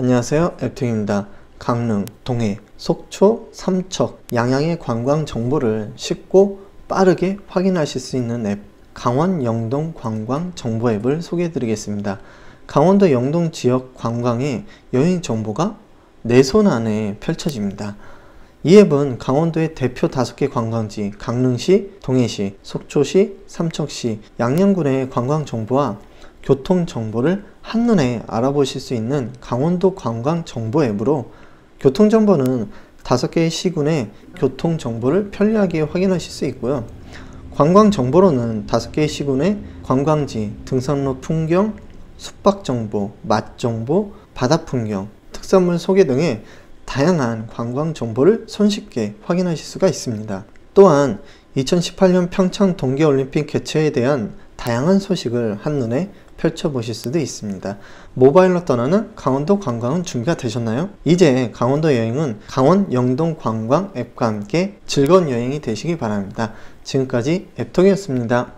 안녕하세요. 앱통입니다. 강릉, 동해, 속초, 삼척, 양양의 관광 정보를 쉽고 빠르게 확인하실 수 있는 앱 강원 영동 관광 정보 앱을 소개해 드리겠습니다. 강원도 영동 지역 관광의 여행 정보가 내 손 안에 펼쳐집니다. 이 앱은 강원도의 대표 5개 관광지 강릉시, 동해시, 속초시, 삼척시, 양양군의 관광 정보와 교통 정보를 한눈에 알아보실 수 있는 강원도 관광 정보 앱으로 교통 정보는 5개의 시군의 교통 정보를 편리하게 확인하실 수 있고요. 관광 정보로는 5개의 시군의 관광지, 등산로 풍경, 숙박 정보, 맛 정보, 바다 풍경, 특산물 소개 등의 다양한 관광 정보를 손쉽게 확인하실 수가 있습니다. 또한 2018년 평창 동계올림픽 개최에 대한 다양한 소식을 한눈에 펼쳐보실 수도 있습니다. 모바일로 떠나는 강원도 관광은 준비가 되셨나요? 이제 강원도 여행은 강원 영동 관광 앱과 함께 즐거운 여행이 되시기 바랍니다. 지금까지 앱톡이었습니다.